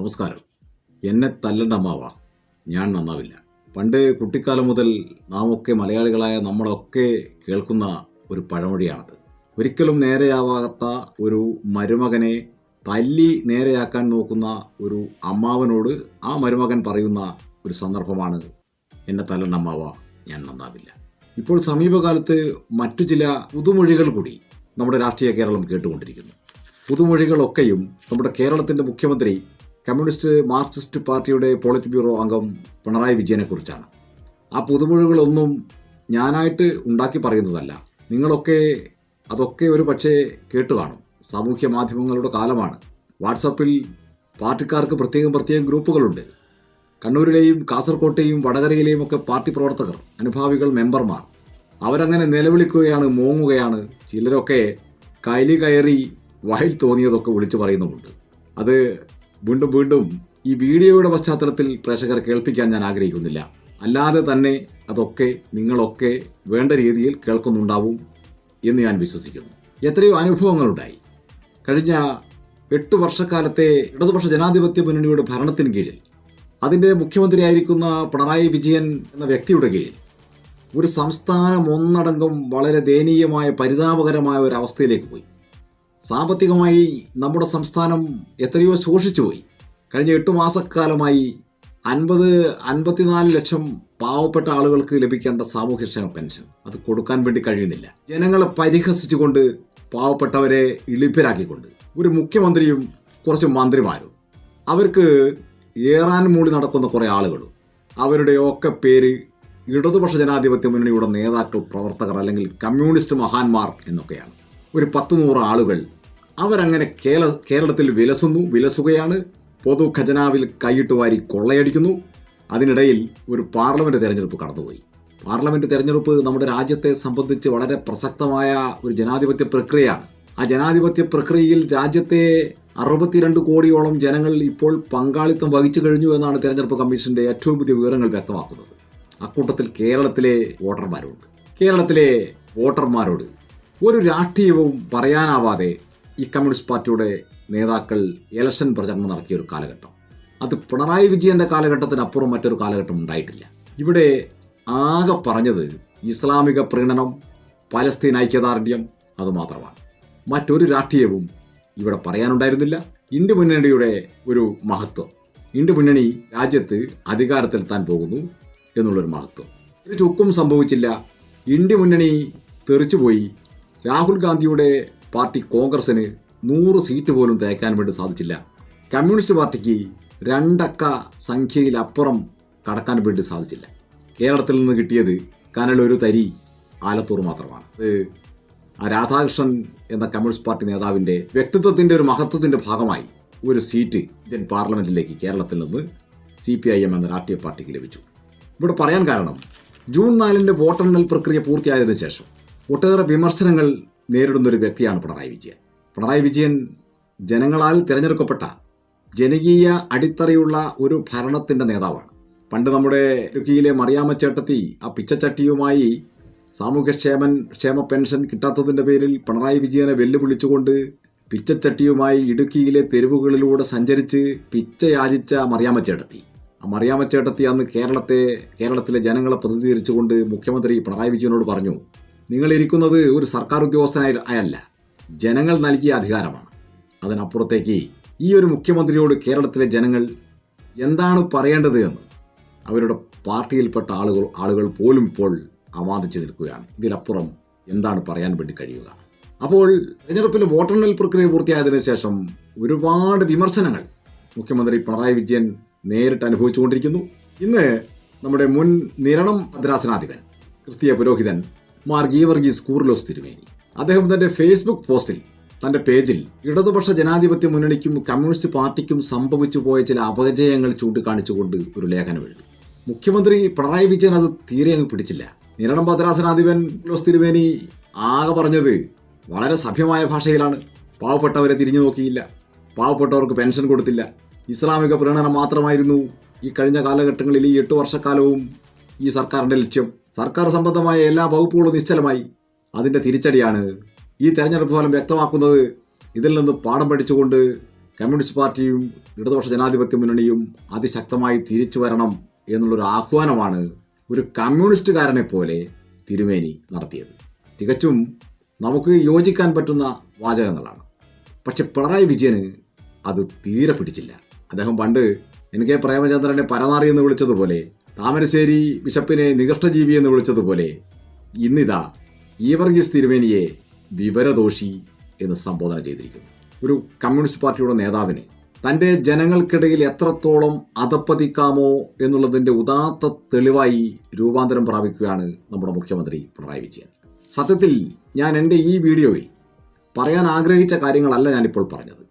നമസ്കാരം. എന്നെ തല്ലണ്ട അമ്മാവ. ഞാൻ നന്നാവില്ല. പണ്ട് കുട്ടിക്കാലം മുതൽ നാം ഒക്കെ മലയാളികളായ നമ്മളൊക്കെ കേൾക്കുന്ന ഒരു പഴമൊഴിയാണത്. ഒരിക്കലും നേരെയാവാത്ത ഒരു മരുമകനെ തല്ലി നേരെയാക്കാൻ നോക്കുന്ന ഒരു അമ്മാവനോട് ആ മരുമകൻ പറയുന്ന ഒരു സന്ദർഭമാണ് എന്നെ തല്ലണ്ട അമ്മാവ ഞാൻ നന്നാവില്ല. ഇപ്പോൾ സമീപകാലത്ത് മറ്റു ചില പുതുമൊഴികൾ കൂടി നമ്മുടെ രാഷ്ട്രീയ കേരളം കേട്ടുകൊണ്ടിരിക്കുന്നു. പുതുമൊഴികളൊക്കെയും നമ്മുടെ കേരളത്തിന്റെ മുഖ്യമന്ത്രി കമ്മ്യൂണിസ്റ്റ് മാർക്സിസ്റ്റ് പാർട്ടിയുടെ പോളിറ്റ് ബ്യൂറോ അംഗം പിണറായി വിജയനെക്കുറിച്ചാണ് ആ പുതുമൊഴികളൊന്നും ഞാനായിട്ട് ഉണ്ടാക്കി പറയുന്നതല്ല. നിങ്ങളൊക്കെ അതൊക്കെ ഒരു പക്ഷേ കേട്ടു കാണും. സാമൂഹ്യ മാധ്യമങ്ങളുടെ കാലമാണ്. വാട്സപ്പിൽ പാർട്ടിക്കാർക്ക് പ്രത്യേകം പ്രത്യേകം ഗ്രൂപ്പുകളുണ്ട്. കണ്ണൂരിലെയും കാസർകോട്ടെയും വടകരയിലെയും ഒക്കെ പാർട്ടി പ്രവർത്തകർ അനുഭാവികൾ മെമ്പർമാർ. അവരങ്ങനെ നിലവിളിക്കുകയാണ് മോങ്ങുകയാണ്. ചിലരൊക്കെ കൈലി കയറി വായിൽ തോന്നിയതൊക്കെ വിളിച്ചു പറയുന്നുമുണ്ട്. അത് വീണ്ടും വീണ്ടും ഈ വീഡിയോയുടെ പശ്ചാത്തലത്തിൽ പ്രേക്ഷകർ കേൾപ്പിക്കാൻ ഞാൻ ആഗ്രഹിക്കുന്നില്ല. അല്ലാതെ തന്നെ അതൊക്കെ നിങ്ങളൊക്കെ വേണ്ട രീതിയിൽ കേൾക്കുന്നുണ്ടാവും എന്ന് ഞാൻ വിശ്വസിക്കുന്നു. എത്രയോ അനുഭവങ്ങളുണ്ടായി. കഴിഞ്ഞ എട്ട് വർഷക്കാലത്തെ ഇടതുപക്ഷ ജനാധിപത്യ മുന്നണിയുടെ ഭരണത്തിന് കീഴിൽ അതിന്റെ മുഖ്യമന്ത്രിയായിരിക്കുന്ന പിണറായി വിജയൻ എന്ന വ്യക്തിയുടെ കീഴിൽ ഒരു സംസ്ഥാനം ഒന്നടങ്കം വളരെ ദയനീയമായ പരിതാപകരമായ ഒരു അവസ്ഥയിലേക്ക് പോയി. സാമ്പത്തികമായി നമ്മുടെ സംസ്ഥാനം എത്രയോ ശോഷിച്ചുപോയി കഴിഞ്ഞ എട്ട് മാസക്കാലമായി അൻപത് അൻപത്തിനാല് ലക്ഷം പാവപ്പെട്ട ആളുകൾക്ക് ലഭിക്കേണ്ട സാമൂഹ്യക്ഷേമ പെൻഷൻ. അത് കൊടുക്കാൻ വേണ്ടി കഴിയുന്നില്ല. ജനങ്ങളെ പരിഹസിച്ചുകൊണ്ട് പാവപ്പെട്ടവരെ ഇളിപ്പരാക്കിക്കൊണ്ട് ഒരു മുഖ്യമന്ത്രിയും കുറച്ച് മന്ത്രിമാരും. അവർക്ക് ഏറാൻ മൂളി നടക്കുന്ന കുറേ ആളുകളും. അവരുടെയൊക്കെ പേര് ഇടതുപക്ഷ ജനാധിപത്യ മുന്നണിയുടെ നേതാക്കൾ പ്രവർത്തകർ അല്ലെങ്കിൽ കമ്മ്യൂണിസ്റ്റ് മഹാന്മാർ എന്നൊക്കെയാണ്. ഒരു പത്ത് നൂറ് ആളുകൾ. അവരങ്ങനെ കേരള കേരളത്തിൽ വിലസുന്നു വിലസുകയാണ്. പൊതു ഖജനാവിൽ കൈയിട്ട് വാരി കൊള്ളയടിക്കുന്നു. അതിനിടയിൽ ഒരു പാർലമെന്റ് തിരഞ്ഞെടുപ്പ് കടന്നുപോയി. പാർലമെന്റ് തിരഞ്ഞെടുപ്പ് നമ്മുടെ രാജ്യത്തെ സംബന്ധിച്ച് വളരെ പ്രസക്തമായ ഒരു ജനാധിപത്യ പ്രക്രിയയാണ്. ആ ജനാധിപത്യ പ്രക്രിയയിൽ രാജ്യത്തെ അറുപത്തിരണ്ട് കോടിയോളം ജനങ്ങൾ ഇപ്പോൾ പങ്കാളിത്തം വഹിച്ചു കഴിഞ്ഞു എന്നാണ് തിരഞ്ഞെടുപ്പ് കമ്മീഷന്റെ ഏറ്റവും പുതിയ വിവരങ്ങൾ വ്യക്തമാക്കുന്നത്. അക്കൂട്ടത്തിൽ കേരളത്തിലെ വോട്ടർമാരുണ്ട്. കേരളത്തിലെ വോട്ടർമാരോട് ഒരു രാഷ്ട്രീയവും പറയാനാവാതെ ഈ കമ്മ്യൂണിസ്റ്റ് പാർട്ടിയുടെ നേതാക്കൾ ഇലക്ഷൻ പ്രചരണം നടത്തിയ ഒരു കാലഘട്ടം. അത് പിണറായി വിജയന്റെ കാലഘട്ടത്തിനപ്പുറം മറ്റൊരു കാലഘട്ടം ഉണ്ടായിട്ടില്ല. ഇവിടെ ആകെ പറഞ്ഞത് ഇസ്ലാമിക പ്രീണനം പലസ്തീൻ ഐക്യദാർഢ്യം അതുമാത്രമാണ് മറ്റൊരു രാഷ്ട്രീയവും ഇവിടെ പറയാനുണ്ടായിരുന്നില്ല. ഇന്ത്യ മുന്നണിയുടെ ഒരു മഹത്വം. ഇന്ത്യ മുന്നണി രാജ്യത്ത് അധികാരത്തിലെത്താൻ പോകുന്നു എന്നുള്ളൊരു മഹത്വം. ഒരു ചുക്കും സംഭവിച്ചില്ല. ഇന്ത്യ മുന്നണി തെറിച്ചുപോയി. രാഹുൽ ഗാന്ധിയുടെ പാർട്ടി കോൺഗ്രസിന് നൂറ് സീറ്റ് പോലും തേക്കാൻ വേണ്ടി സാധിച്ചില്ല. കമ്മ്യൂണിസ്റ്റ് പാർട്ടിക്ക് രണ്ടക്ക സംഖ്യയിലപ്പുറം കടക്കാൻ വേണ്ടി സാധിച്ചില്ല. കേരളത്തിൽ നിന്ന് കിട്ടിയത് കനലൊരു തരി ആലത്തൂർ മാത്രമാണ്. ആ രാധാകൃഷ്ണൻ എന്ന കമ്മ്യൂണിസ്റ്റ് പാർട്ടി നേതാവിന്റെ വ്യക്തിത്വത്തിന്റെ ഒരു മഹത്വത്തിന്റെ ഭാഗമായി ഒരു സീറ്റ് ഇന്ത്യൻ പാർലമെന്റിലേക്ക് കേരളത്തിൽ നിന്ന് സി പി ഐ എം എന്ന രാഷ്ട്രീയ പാർട്ടിക്ക് ലഭിച്ചു. ഇവിടെ പറയാൻ കാരണം ജൂൺ നാലിന്റെ വോട്ടെണ്ണൽ പ്രക്രിയ പൂർത്തിയായതിനു ശേഷം ഒട്ടേറെ വിമർശനങ്ങൾ നേരിടുന്ന ഒരു വ്യക്തിയാണ് പിണറായി വിജയൻ. പിണറായി വിജയൻ ജനങ്ങളാൽ തിരഞ്ഞെടുക്കപ്പെട്ട ജനകീയ അടിത്തറയുള്ള ഒരു ഭരണത്തിന്റെ നേതാവാണ്. പണ്ട് നമ്മുടെ ഇടുക്കിയിലെ മറിയാമ്മ ചേട്ടത്തി ആ പിച്ചച്ചട്ടിയുമായി സാമൂഹ്യക്ഷേമൻ ക്ഷേമ പെൻഷൻ കിട്ടാത്തതിന്റെ പേരിൽ പിണറായി വിജയനെ വെല്ലുവിളിച്ചുകൊണ്ട് പിച്ചച്ചട്ടിയുമായി ഇടുക്കിയിലെ തെരുവുകളിലൂടെ സഞ്ചരിച്ച് പിച്ചയാചിച്ച മറിയാമ്മ ചേട്ടത്തി. ആ മറിയാമ്മ ചേട്ടത്തി അന്ന് കേരളത്തെ കേരളത്തിലെ ജനങ്ങളെ പ്രതിനിധീകരിച്ചുകൊണ്ട് മുഖ്യമന്ത്രി പിണറായി വിജയനോട് പറഞ്ഞു നിങ്ങൾ ഇരിക്കുന്നത് ഒരു സർക്കാർ ഉദ്യോഗസ്ഥനായി അയല്ല ജനങ്ങൾ നൽകിയ അധികാരമാണ്. അതിനപ്പുറത്തേക്ക് ഈ ഒരു മുഖ്യമന്ത്രിയോട് കേരളത്തിലെ ജനങ്ങൾ എന്താണ് പറയേണ്ടത് എന്ന് അവരുടെ പാർട്ടിയിൽപ്പെട്ട ആളുകൾ ആളുകൾ പോലും ഇപ്പോൾ അവാദിച്ചു നിൽക്കുകയാണ്. ഇതിലപ്പുറം എന്താണ് പറയാൻ വേണ്ടി കഴിയുക? അപ്പോൾ തെരഞ്ഞെടുപ്പിലെ വോട്ടെണ്ണൽ പ്രക്രിയ പൂർത്തിയായതിനു ശേഷം ഒരുപാട് വിമർശനങ്ങൾ മുഖ്യമന്ത്രി പിണറായി വിജയൻ നേരിട്ട് അനുഭവിച്ചുകൊണ്ടിരിക്കുന്നു. ഇന്ന് നമ്മുടെ മുൻ നിരണം മദ്രാസനാധിപൻ ക്രിസ്തീയ പുരോഹിതൻ മാർ ഗീവർഗീസ് കൂർലോസ് തിരുമേനി. അദ്ദേഹം തന്റെ ഫേസ്ബുക്ക് പോസ്റ്റിൽ തന്റെ പേജിൽ ഇടതുപക്ഷ ജനാധിപത്യ മുന്നണിക്കും കമ്മ്യൂണിസ്റ്റ് പാർട്ടിക്കും സംഭവിച്ചു പോയ ചില അപജയങ്ങൾ ചൂണ്ടിക്കാണിച്ചുകൊണ്ട് ഒരു ലേഖനം എഴുതി. മുഖ്യമന്ത്രി പിണറായി വിജയൻ അത് തീരെ അങ്ങ് പിടിച്ചില്ല. നിരണം ഭദ്രാസനാധിപൻ ലോസ് തിരുമേനി ആകെ പറഞ്ഞത് വളരെ സഭ്യമായ ഭാഷയിലാണ്. പാവപ്പെട്ടവരെ തിരിഞ്ഞു നോക്കിയില്ല. പാവപ്പെട്ടവർക്ക് പെൻഷൻ കൊടുത്തില്ല. ഇസ്ലാമിക പ്രീണനം മാത്രമായിരുന്നു ഈ കഴിഞ്ഞ കാലഘട്ടങ്ങളിൽ ഈ എട്ട് വർഷക്കാലവും ഈ സർക്കാരിന്റെ ലക്ഷ്യം. സർക്കാർ സംബന്ധമായ എല്ലാ വകുപ്പുകളും നിശ്ചലമായി. അതിന്റെ തിരിച്ചടിയാണ്. ഈ തെരഞ്ഞെടുപ്പ് ഫലം വ്യക്തമാക്കുന്നത് ഇതിൽ നിന്ന് പാഠം പഠിച്ചുകൊണ്ട് കമ്മ്യൂണിസ്റ്റ് പാർട്ടിയും ഇടതുപക്ഷ ജനാധിപത്യ മുന്നണിയും അതിശക്തമായി തിരിച്ചു വരണം എന്നുള്ളൊരു ആഹ്വാനമാണ് ഒരു കമ്മ്യൂണിസ്റ്റുകാരനെ പോലെ തിരുമേനി നടത്തിയത്. തികച്ചും നമുക്ക് യോജിക്കാൻ പറ്റുന്ന വാചകങ്ങളാണ്. പക്ഷെ പിണറായി വിജയന് അത് തീരെ പിടിച്ചില്ല. അദ്ദേഹം പണ്ട് എൻ കെ പ്രേമചന്ദ്രനെ പരനാറി എന്ന് വിളിച്ചതുപോലെ താമരശ്ശേരി ബിഷപ്പിനെ നികഷ്ടജീവി എന്ന് വിളിച്ചതുപോലെ ഇന്നിതാ ഈ വർഗീസ് തിരുമേനിയെ വിവരദോഷി എന്ന് സംബോധന ചെയ്തിരിക്കുന്നു. ഒരു കമ്മ്യൂണിസ്റ്റ് പാർട്ടിയുടെ നേതാവിനെ തന്റെ ജനങ്ങൾക്കിടയിൽ എത്രത്തോളം അധപ്പതിക്കാമോ എന്നുള്ളതിന്റെ ഉദാത്ത തെളിവായി രൂപാന്തരം പ്രാപിക്കുകയാണ് നമ്മുടെ മുഖ്യമന്ത്രി പിണറായി വിജയൻ. സത്യത്തിൽ ഞാൻ എന്റെ ഈ വീഡിയോയിൽ പറയാൻ ആഗ്രഹിച്ച കാര്യങ്ങളല്ല ഞാനിപ്പോൾ പറഞ്ഞത്.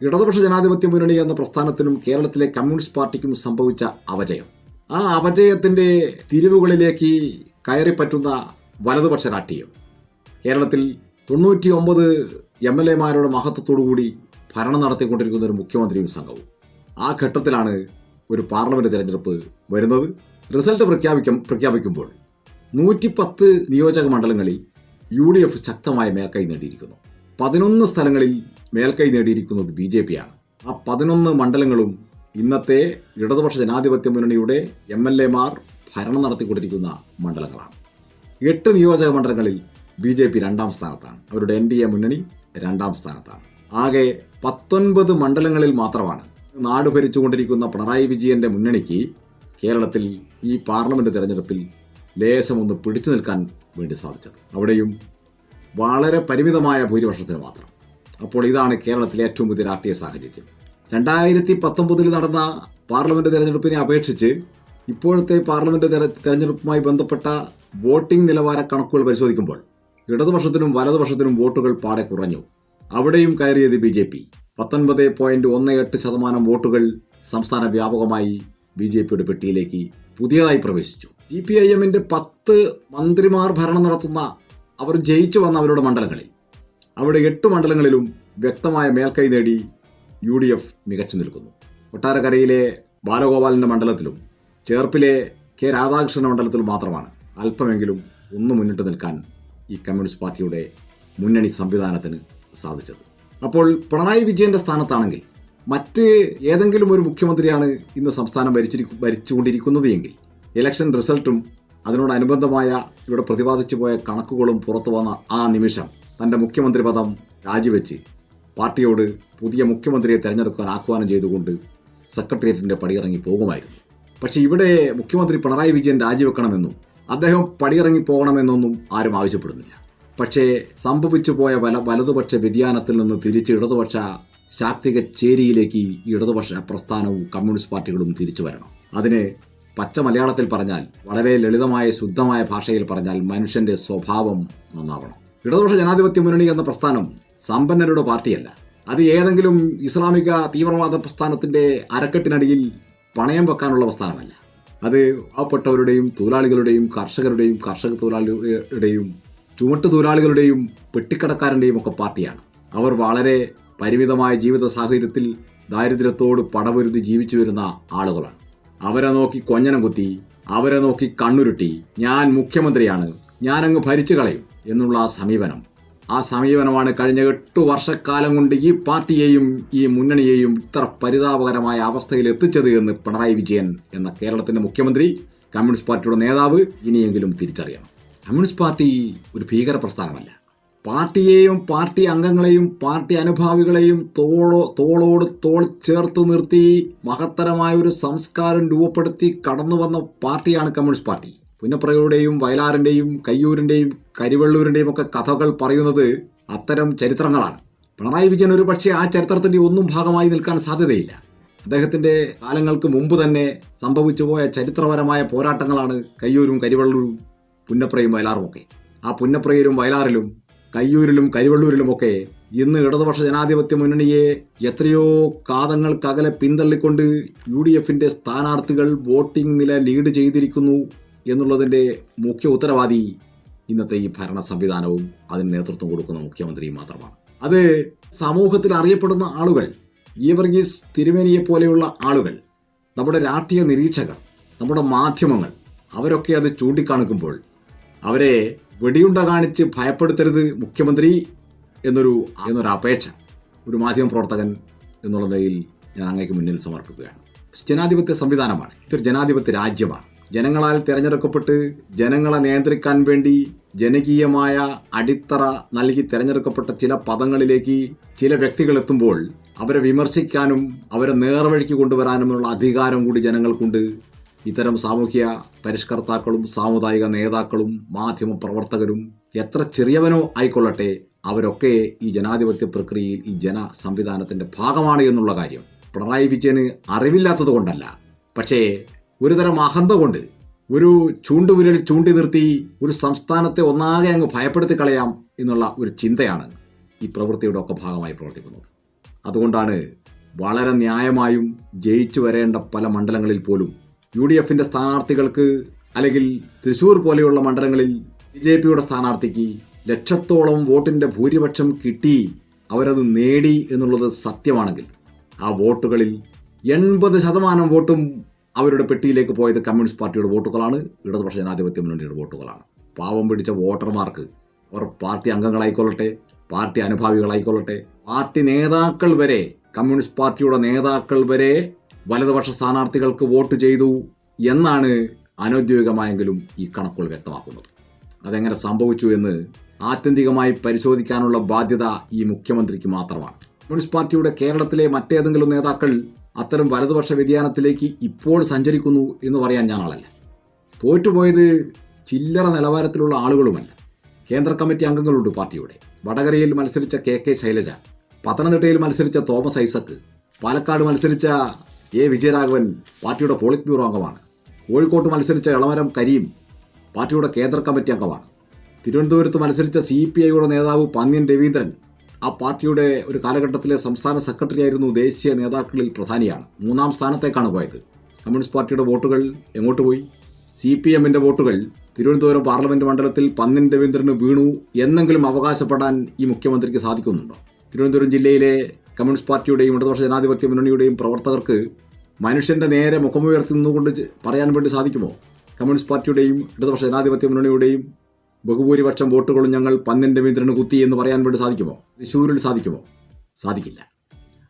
ഇടതുപക്ഷ ജനാധിപത്യ മുന്നണി എന്ന പ്രസ്ഥാനത്തിനും കേരളത്തിലെ കമ്മ്യൂണിസ്റ്റ് പാർട്ടിക്കും സംഭവിച്ച അപജയം. ആ അപജയത്തിന്റെ തിരിവുകളിലേക്ക് കയറിപ്പറ്റുന്ന വലതുപക്ഷ രാഷ്ട്രീയം കേരളത്തിൽ തൊണ്ണൂറ്റി ഒമ്പത് എം എൽ എമാരുടെ മഹത്വത്തോടുകൂടി ഭരണം നടത്തിക്കൊണ്ടിരിക്കുന്ന ഒരു മുഖ്യമന്ത്രിയും സംഘവും. ആ ഘട്ടത്തിലാണ് ഒരു പാർലമെന്റ് തിരഞ്ഞെടുപ്പ് വരുന്നത്. റിസൾട്ട് പ്രഖ്യാപിക്കും പ്രഖ്യാപിക്കുമ്പോൾ നൂറ്റി പത്ത് നിയോജക മണ്ഡലങ്ങളിൽ യു ഡി എഫ് ശക്തമായ മേൽക്കൈ നേടിയിരിക്കുന്നു. പതിനൊന്ന് സ്ഥലങ്ങളിൽ മേൽക്കൈ നേടിയിരിക്കുന്നത് ബി ജെ പിയാണ് ആ പതിനൊന്ന് മണ്ഡലങ്ങളും ഇന്നത്തെ ഇടതുപക്ഷ ജനാധിപത്യ മുന്നണിയുടെ എം എൽ എമാർ ഭരണം നടത്തിക്കൊണ്ടിരിക്കുന്ന മണ്ഡലങ്ങളാണ്. എട്ട് നിയോജക മണ്ഡലങ്ങളിൽ ബി ജെ പി രണ്ടാം സ്ഥാനത്താണ്. അവരുടെ എൻ ഡി എ മുന്നണി രണ്ടാം സ്ഥാനത്താണ്. ആകെ പത്തൊൻപത് മണ്ഡലങ്ങളിൽ മാത്രമാണ് നാട് ഭരിച്ചുകൊണ്ടിരിക്കുന്ന പിണറായി വിജയന്റെ മുന്നണിക്ക് കേരളത്തിൽ ഈ പാർലമെന്റ് തെരഞ്ഞെടുപ്പിൽ ലേശമൊന്ന് പിടിച്ചു നിൽക്കാൻ വേണ്ടി സാധിച്ചത്. അവിടെയും വളരെ പരിമിതമായ ഭൂരിപക്ഷത്തിന് മാത്രം. അപ്പോൾ ഇതാണ് കേരളത്തിലെ ഏറ്റവും പുതിയ രാഷ്ട്രീയ സാഹചര്യം. രണ്ടായിരത്തി പത്തൊമ്പതിൽ നടന്ന പാർലമെന്റ് തിരഞ്ഞെടുപ്പിനെ അപേക്ഷിച്ച് ഇപ്പോഴത്തെ പാർലമെന്റ് തെര- തെരഞ്ഞെടുപ്പുമായി ബന്ധപ്പെട്ട വോട്ടിംഗ് നിലവാര കണക്കുകൾ പരിശോധിക്കുമ്പോൾ ഇടതുപക്ഷത്തിനും വലതുപക്ഷത്തിനും വോട്ടുകൾ പാടെ കുറഞ്ഞു. അവിടെയും കയറിയത് ബി ജെ പി. പത്തൊൻപത് പോയിന്റ് ഒന്ന് എട്ട് ശതമാനം വോട്ടുകൾ സംസ്ഥാന വ്യാപകമായി ബി ജെ പിയുടെ പെട്ടിയിലേക്ക് പുതിയതായി പ്രവേശിച്ചു. സി പി ഐ എമ്മിന്റെ പത്ത് മന്ത്രിമാർ ഭരണം നടത്തുന്ന അവർ ജയിച്ചു വന്ന അവരുടെ മണ്ഡലങ്ങളിൽ. അവിടെ എട്ട് മണ്ഡലങ്ങളിലും വ്യക്തമായ മേൽക്കൈ നേടി യു ഡി എഫ് മികച്ചു നിൽക്കുന്നു. കൊട്ടാരക്കരയിലെ ബാലഗോപാലിന്റെ മണ്ഡലത്തിലും ചേർപ്പിലെ കെ രാധാകൃഷ്ണന്റെ മണ്ഡലത്തിലും മാത്രമാണ് അല്പമെങ്കിലും ഒന്ന് മുന്നിട്ട് നിൽക്കാൻ ഈ കമ്മ്യൂണിസ്റ്റ് പാർട്ടിയുടെ മുന്നണി സംവിധാനത്തിന് സാധിച്ചത്. അപ്പോൾ പിണറായി വിജയന്റെ സ്ഥാനത്താണെങ്കിൽ മറ്റ് ഏതെങ്കിലും ഒരു മുഖ്യമന്ത്രിയാണ് ഇന്ന് സംസ്ഥാനം ഭരിച്ചിരി ഭരിച്ചുകൊണ്ടിരിക്കുന്നത് എങ്കിൽ ഇലക്ഷൻ റിസൾട്ടും അതിനോടനുബന്ധമായ ഇവിടെ പ്രതിപാദിച്ചു പോയ കണക്കുകളും പുറത്തു വന്ന ആ നിമിഷം തന്റെ മുഖ്യമന്ത്രി പദം രാജിവെച്ച് പാർട്ടിയോട് പുതിയ മുഖ്യമന്ത്രിയെ തെരഞ്ഞെടുക്കാൻ ആഹ്വാനം ചെയ്തുകൊണ്ട് സെക്രട്ടേറിയറ്റിന്റെ പടിയിറങ്ങി പോകുമായിരുന്നു. പക്ഷേ ഇവിടെ മുഖ്യമന്ത്രി പിണറായി വിജയൻ രാജിവെക്കണമെന്നും അദ്ദേഹം പടിയിറങ്ങി പോകണമെന്നൊന്നും ആരും ആവശ്യപ്പെടുന്നില്ല. പക്ഷേ സംഭവിച്ചു പോയ വല വലതുപക്ഷ വ്യതിയാനത്തിൽ നിന്ന് തിരിച്ച് ഇടതുപക്ഷ ശാക്തിക ചേരിയിലേക്ക് ഇടതുപക്ഷ പ്രസ്ഥാനവും കമ്മ്യൂണിസ്റ്റ് പാർട്ടികളും തിരിച്ചു വരണം. അതിന് പച്ച മലയാളത്തിൽ പറഞ്ഞാൽ വളരെ ലളിതമായ ശുദ്ധമായ ഭാഷയിൽ പറഞ്ഞാൽ മനുഷ്യന്റെ സ്വഭാവം നന്നാവണം. ഇടതുപക്ഷ ജനാധിപത്യ മുന്നണി എന്ന പ്രസ്ഥാനം സമ്പന്നരുടെ പാർട്ടിയല്ല. അത് ഏതെങ്കിലും ഇസ്ലാമിക തീവ്രവാദ പ്രസ്ഥാനത്തിന്റെ അരക്കെട്ടിനടിയിൽ പണയം വെക്കാനുള്ള പ്രസ്ഥാനമല്ല. അത് പാവപ്പെട്ടവരുടെയും തൊഴിലാളികളുടെയും കർഷകരുടെയും കർഷക തൊഴിലാളികളുടെയും ചുമട്ട് തൊഴിലാളികളുടെയും പെട്ടിക്കടക്കാരന്റെയും ഒക്കെ പാർട്ടിയാണ്. അവർ വളരെ പരിമിതമായ ജീവിത സാഹചര്യത്തിൽ ദാരിദ്ര്യത്തോട് പടപൊരുതി ജീവിച്ചു വരുന്ന ആളുകളാണ്. അവരെ നോക്കി കൊഞ്ഞനം കുത്തി അവരെ നോക്കി കണ്ണുരുട്ടി ഞാൻ മുഖ്യമന്ത്രിയാണ് ഞാനങ്ങ് ഭരിച്ചു കളയും എന്നുള്ള സമീപനം ആ സമീപനമാണ് കഴിഞ്ഞ എട്ടു വർഷക്കാലം കൊണ്ട് ഈ പാർട്ടിയെയും ഈ മുന്നണിയെയും ഇത്ര പരിതാപകരമായ അവസ്ഥയിൽ എത്തിച്ചത് എന്ന് പിണറായി വിജയൻ എന്ന കേരളത്തിന്റെ മുഖ്യമന്ത്രി കമ്മ്യൂണിസ്റ്റ് പാർട്ടിയുടെ നേതാവ് ഇനിയെങ്കിലും തിരിച്ചറിയണം. കമ്മ്യൂണിസ്റ്റ് പാർട്ടി ഒരു ഭീകര പ്രസ്ഥാനമല്ല. പാർട്ടിയെയും പാർട്ടി അംഗങ്ങളെയും പാർട്ടി അനുഭാവികളെയും തോളോ തോളോട് തോൾ ചേർത്ത് നിർത്തി മഹത്തരമായ ഒരു സംസ്കാരം രൂപപ്പെടുത്തി കടന്നു വന്ന പാർട്ടിയാണ് കമ്മ്യൂണിസ്റ്റ് പാർട്ടി. പുന്നപ്രയുടെയും വയലാറിന്റെയും കയ്യൂരിന്റെയും കരിവെള്ളൂരിന്റെയും ഒക്കെ കഥകൾ പറയുന്നത് അത്തരം ചരിത്രങ്ങളാണ്. പിണറായി വിജയൻ ഒരു പക്ഷേ ആ ചരിത്രത്തിന്റെ ഒന്നും ഭാഗമായി നിൽക്കാൻ സാധ്യതയില്ല. അദ്ദേഹത്തിന്റെ കാലങ്ങൾക്ക് മുമ്പ് തന്നെ സംഭവിച്ചു പോയ ചരിത്രപരമായ പോരാട്ടങ്ങളാണ് കയ്യൂരും കരിവെള്ളൂരും പുന്നപ്രയും വയലാറുമൊക്കെ. ആ പുന്നപ്രയിലും വയലാറിലും കയ്യൂരിലും കരിവള്ളൂരിലുമൊക്കെ ഇന്ന് ഇടതുപക്ഷ ജനാധിപത്യ മുന്നണിയെ എത്രയോ കാതങ്ങൾക്കകലെ പിന്തള്ളിക്കൊണ്ട് യു ഡി എഫിന്റെ സ്ഥാനാർത്ഥികൾ വോട്ടിംഗ് നില ലീഡ് ചെയ്തിരിക്കുന്നു. എന്നുള്ളതിന്റെ മുഖ്യ ഉത്തരവാദി ഇന്നത്തെ ഈ ഭരണ സംവിധാനവും അതിന് നേതൃത്വം കൊടുക്കുന്ന മുഖ്യമന്ത്രിയും മാത്രമാണ്. അത് സമൂഹത്തിൽ അറിയപ്പെടുന്ന ആളുകൾ ഈ വർഗീസ് തിരുമേനിയെ പോലെയുള്ള ആളുകൾ നമ്മുടെ രാഷ്ട്രീയ നിരീക്ഷകർ നമ്മുടെ മാധ്യമങ്ങൾ അവരൊക്കെ അത് ചൂണ്ടിക്കാണിക്കുമ്പോൾ അവരെ വെടിയുണ്ട കാണിച്ച് ഭയപ്പെടുത്തരുത് മുഖ്യമന്ത്രി എന്നൊരു എന്നൊരു അപേക്ഷ ഒരു മാധ്യമ പ്രവർത്തകൻ എന്നുള്ള നിലയിൽ ഞാൻ അങ്ങേക്ക് മുന്നിൽ സമർപ്പിക്കുകയാണ്. ജനാധിപത്യ സംവിധാനമാണ്. ഇതൊരു ജനാധിപത്യ രാജ്യമാണ്. ജനങ്ങളാൽ തിരഞ്ഞെടുക്കപ്പെട്ട് ജനങ്ങളെ നിയന്ത്രിക്കാൻ വേണ്ടി ജനകീയമായ അടിത്തറ നൽകി തിരഞ്ഞെടുക്കപ്പെട്ട ചില പദങ്ങളിലേക്ക് ചില വ്യക്തികൾ എത്തുമ്പോൾ അവരെ വിമർശിക്കാനും അവരെ നേർവഴിക്ക് കൊണ്ടുവരാനുമുള്ള അധികാരം കൂടി ജനങ്ങൾക്കുണ്ട്. ഇത്തരം സാമൂഹ്യ പരിഷ്കർത്താക്കളും സാമുദായിക നേതാക്കളും മാധ്യമ പ്രവർത്തകരും എത്ര ചെറിയവനോ ആയിക്കൊള്ളട്ടെ അവരൊക്കെ ഈ ജനാധിപത്യ പ്രക്രിയയിൽ ഈ ജന സംവിധാനത്തിന്റെ ഭാഗമാണ് എന്നുള്ള കാര്യം പിണറായി വിജയന് അറിവില്ലാത്തത് കൊണ്ടല്ല. പക്ഷേ ഒരുതരം അഹന്ത കൊണ്ട് ഒരു ചൂണ്ടുവിരൽ ചൂണ്ടി നിർത്തി ഒരു സംസ്ഥാനത്തെ ഒന്നാകെ അങ്ങ് ഭയപ്പെടുത്തി കളയാം എന്നുള്ള ഒരു ചിന്തയാണ് ഈ പ്രവൃത്തിയുടെ ഒക്കെ ഭാഗമായി പ്രവർത്തിക്കുന്നത്. അതുകൊണ്ടാണ് വളരെ ന്യായമായും ജയിച്ചു വരേണ്ട പല മണ്ഡലങ്ങളിൽ പോലും യു ഡി എഫിന്റെ സ്ഥാനാർത്ഥികൾക്ക് അല്ലെങ്കിൽ തൃശൂർ പോലെയുള്ള മണ്ഡലങ്ങളിൽ ബി ജെ പിയുടെ സ്ഥാനാർത്ഥിക്ക് ലക്ഷത്തോളം വോട്ടിന്റെ ഭൂരിപക്ഷം കിട്ടി അവരത് നേടി എന്നുള്ളത് സത്യമാണെങ്കിൽ ആ വോട്ടുകളിൽ എൺപത് ശതമാനം വോട്ടും അവരുടെ പെട്ടിയിലേക്ക് പോയത് കമ്മ്യൂണിസ്റ്റ് പാർട്ടിയുടെ വോട്ടുകളാണ്. ഇടതുപക്ഷ ജനാധിപത്യ മുന്നണിയുടെ വോട്ടുകളാണ്. പാവം പിടിച്ച വോട്ടർമാർക്ക് അവർ പാർട്ടി അംഗങ്ങളായിക്കൊള്ളട്ടെ പാർട്ടി അനുഭാവികളായിക്കൊള്ളട്ടെ. പാർട്ടി നേതാക്കൾ വരെ കമ്മ്യൂണിസ്റ്റ് പാർട്ടിയുടെ നേതാക്കൾ വരെ വലതുപക്ഷ സ്ഥാനാർത്ഥികൾക്ക് വോട്ട് ചെയ്തു എന്നാണ് അനൗദ്യോഗികമായെങ്കിലും ഈ കണക്കുകൾ വ്യക്തമാക്കുന്നത്. അതെങ്ങനെ സംഭവിച്ചു എന്ന് ആത്യന്തികമായി പരിശോധിക്കാനുള്ള ബാധ്യത ഈ മുഖ്യമന്ത്രിക്ക് മാത്രമാണ്. കമ്മ്യൂണിസ്റ്റ് പാർട്ടിയുടെ കേരളത്തിലെ മറ്റേതെങ്കിലും നേതാക്കൾ അത്തരം വലതുപക്ഷ വ്യതിയാനത്തിലേക്ക് ഇപ്പോൾ സഞ്ചരിക്കുന്നു എന്ന് പറയാൻ ഞാൻ ആളല്ല. തോറ്റുപോയത് ചില്ലറ നിലവാരത്തിലുള്ള ആളുകളുമല്ല. കേന്ദ്ര കമ്മിറ്റി അംഗങ്ങളുണ്ട് പാർട്ടിയുടെ. വടകരയിൽ മത്സരിച്ച കെ കെ ശൈലജ പത്തനംതിട്ടയിൽ മത്സരിച്ച തോമസ് ഐസക്ക് പാലക്കാട് മത്സരിച്ച എ വിജയരാഘവൻ പാർട്ടിയുടെ പോളിറ്റ് ബ്യൂറോ അംഗമാണ്. കോഴിക്കോട്ട് മത്സരിച്ച ഇളമരം കരീം പാർട്ടിയുടെ കേന്ദ്ര കമ്മിറ്റി അംഗമാണ്. തിരുവനന്തപുരത്ത് മത്സരിച്ച സി പി ഐയുടെ നേതാവ് പന്ന്യൻ രവീന്ദ്രൻ ആ പാർട്ടിയുടെ ഒരു കാലഘട്ടത്തിലെ സംസ്ഥാന സെക്രട്ടറി ആയിരുന്നു ദേശീയ നേതാക്കളിൽ പ്രധാനിയാണ്. മൂന്നാം സ്ഥാനത്തേക്കാണ് പോയത്. കമ്മ്യൂണിസ്റ്റ് പാർട്ടിയുടെ വോട്ടുകൾ എങ്ങോട്ട് പോയി? സി പി എമ്മിന്റെ വോട്ടുകൾ തിരുവനന്തപുരം പാർലമെന്റ് മണ്ഡലത്തിൽ പന്നിൻ രവീന്ദ്രന് വീണു എന്നെങ്കിലും അവകാശപ്പെടാൻ ഈ മുഖ്യമന്ത്രിക്ക് സാധിക്കുന്നുണ്ടോ? തിരുവനന്തപുരം ജില്ലയിലെ കമ്മ്യൂണിസ്റ്റ് പാർട്ടിയുടെയും ഇടതുപക്ഷ ജനാധിപത്യ മുന്നണിയുടെയും പ്രവർത്തകർക്ക് മനുഷ്യന്റെ നേരെ മുഖമുയർത്തി നിന്നുകൊണ്ട് പറയാൻ വേണ്ടി സാധിക്കുമോ? കമ്മ്യൂണിസ്റ്റ് പാർട്ടിയുടെയും ഇടതുപക്ഷ ജനാധിപത്യ മുന്നണിയുടെയും ബഹുഭൂരിപക്ഷം വോട്ടുകളും ഞങ്ങൾ പന്നിന്റെ രവീന്ദ്രന് കുത്തി എന്ന് പറയാൻ വേണ്ടി സാധിക്കുമോ? തൃശ്ശൂരിൽ സാധിക്കുമോ? സാധിക്കില്ല.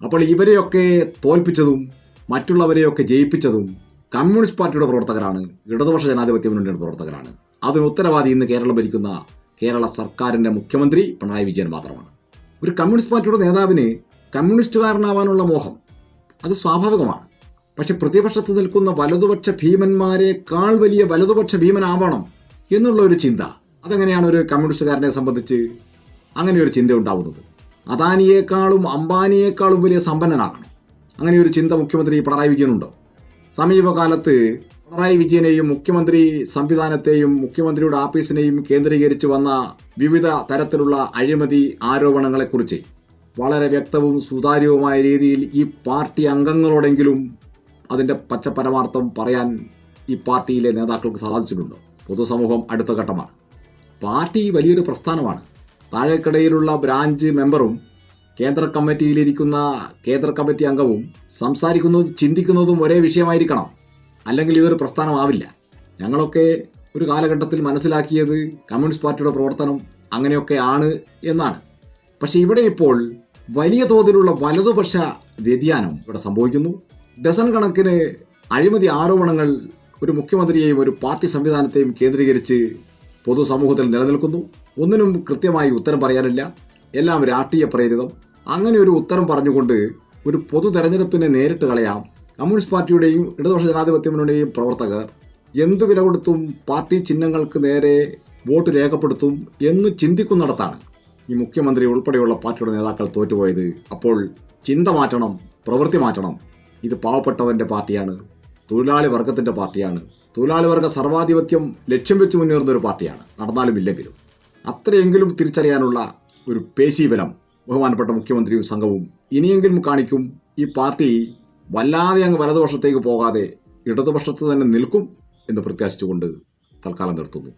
അപ്പോൾ ഇവരെയൊക്കെ തോൽപ്പിച്ചതും മറ്റുള്ളവരെയൊക്കെ ജയിപ്പിച്ചതും കമ്മ്യൂണിസ്റ്റ് പാർട്ടിയുടെ പ്രവർത്തകരാണ്. ഇടതുപക്ഷ ജനാധിപത്യ മുന്നണിയുടെ പ്രവർത്തകരാണ്. അതിന് ഉത്തരവാദി ഇന്ന് കേരളം ഭരിക്കുന്ന കേരള സർക്കാരിന്റെ മുഖ്യമന്ത്രി പിണറായി വിജയൻ മാത്രമാണ്. ഒരു കമ്മ്യൂണിസ്റ്റ് പാർട്ടിയുടെ നേതാവിന് കമ്മ്യൂണിസ്റ്റുകാരനാവാനുള്ള മോഹം അത് സ്വാഭാവികമാണ്. പക്ഷെ പ്രതിപക്ഷത്ത് നിൽക്കുന്ന വലതുപക്ഷ ഭീമന്മാരെക്കാൾ വലിയ വലതുപക്ഷ ഭീമനാവണം എന്നുള്ള ഒരു ചിന്ത അതെങ്ങനെയാണ് ഒരു കമ്മ്യൂണിസ്റ്റുകാരനെ സംബന്ധിച്ച് അങ്ങനെ ഒരു ചിന്ത ഉണ്ടാവുന്നത്? അദാനിയേക്കാളും അംബാനിയേക്കാളും വലിയ സമ്പന്നനാകണം. അങ്ങനെ ഒരു ചിന്ത മുഖ്യമന്ത്രി പിണറായി വിജയനുണ്ടോ? സമീപകാലത്ത് പിണറായി വിജയനെയും മുഖ്യമന്ത്രി സംവിധാനത്തെയും മുഖ്യമന്ത്രിയുടെ ഓഫീസിനെയും കേന്ദ്രീകരിച്ച് വന്ന വിവിധ തരത്തിലുള്ള അഴിമതി ആരോപണങ്ങളെക്കുറിച്ച് വളരെ വ്യക്തവും സുതാര്യവുമായ രീതിയിൽ ഈ പാർട്ടി അംഗങ്ങളോടെങ്കിലും അതിന്റെ പച്ചപരമാർത്ഥം പറയാൻ ഈ പാർട്ടിയിലെ നേതാക്കൾക്ക് സാധിച്ചിട്ടുണ്ടോ? പൊതുസമൂഹം അടുത്ത ഘട്ടമാണ്. പാർട്ടി വലിയൊരു പ്രസ്ഥാനമാണ്. താഴേക്കടയിലുള്ള ബ്രാഞ്ച് മെമ്പറും കേന്ദ്ര കമ്മിറ്റിയിലിരിക്കുന്ന കേന്ദ്ര കമ്മിറ്റി അംഗവും സംസാരിക്കുന്നതും ചിന്തിക്കുന്നതും ഒരേ വിഷയമായിരിക്കണം. അല്ലെങ്കിൽ ഇതൊരു പ്രസ്ഥാനമാവില്ല. ഞങ്ങളൊക്കെ ഒരു കാലഘട്ടത്തിൽ മനസ്സിലാക്കിയത് കമ്മ്യൂണിസ്റ്റ് പാർട്ടിയുടെ പ്രവർത്തനം അങ്ങനെയൊക്കെ ആണ് എന്നാണ്. പക്ഷേ ഇവിടെ ഇപ്പോൾ വലിയ തോതിലുള്ള വലതുപക്ഷ വ്യതിയാനം ഇവിടെ സംഭവിക്കുന്നു. ഡസൺ കണക്കിന് അഴിമതി ആരോപണങ്ങൾ ഒരു മുഖ്യമന്ത്രിയെയും ഒരു പാർട്ടി സംവിധാനത്തെയും കേന്ദ്രീകരിച്ച് പൊതുസമൂഹത്തിൽ നിലനിൽക്കുന്നു. ഒന്നിനും കൃത്യമായി ഉത്തരം പറയാനില്ല. എല്ലാം രാഷ്ട്രീയ പ്രേരിതം. അങ്ങനെ ഒരു ഉത്തരം പറഞ്ഞുകൊണ്ട് ഒരു പൊതു തെരഞ്ഞെടുപ്പിനെ നേരിട്ട് കളയാം. കമ്മ്യൂണിസ്റ്റ് പാർട്ടിയുടെയും ഇടതുപക്ഷ ജനാധിപത്യ മുന്നണിയുടെയും പ്രവർത്തകർ. എന്തു വില കൊടുത്തും പാർട്ടി ചിഹ്നങ്ങൾക്ക് നേരെ വോട്ട് രേഖപ്പെടുത്തും എന്ന് ചിന്തിക്കുന്നിടത്താണ് ഈ മുഖ്യമന്ത്രി ഉൾപ്പെടെയുള്ള പാർട്ടിയുടെ നേതാക്കൾ തോറ്റുപോയത്. അപ്പോൾ ചിന്ത മാറ്റണം പ്രവൃത്തി മാറ്റണം. ഇത് പാവപ്പെട്ടവന്റെ പാർട്ടിയാണ്. തൊഴിലാളി വർഗത്തിന്റെ പാർട്ടിയാണ്. തൊഴിലാളി വർഗ സർവാധിപത്യം ലക്ഷ്യം വെച്ച് മുന്നേറുന്ന ഒരു പാർട്ടിയാണ്. നടന്നാലും ഇല്ലെങ്കിലും അത്രയെങ്കിലും തിരിച്ചറിയാനുള്ള ഒരു പേശീബലം ബഹുമാനപ്പെട്ട മുഖ്യമന്ത്രിയും സംഘവും ഇനിയെങ്കിലും കാണിക്കും. ഈ പാർട്ടി വല്ലാതെ അങ്ങ് വലതുപക്ഷത്തേക്ക് പോകാതെ ഇടതുപക്ഷത്ത് തന്നെ നിൽക്കും എന്ന് പ്രത്യാശിച്ചുകൊണ്ട് തൽക്കാലം നിർത്തുന്നു.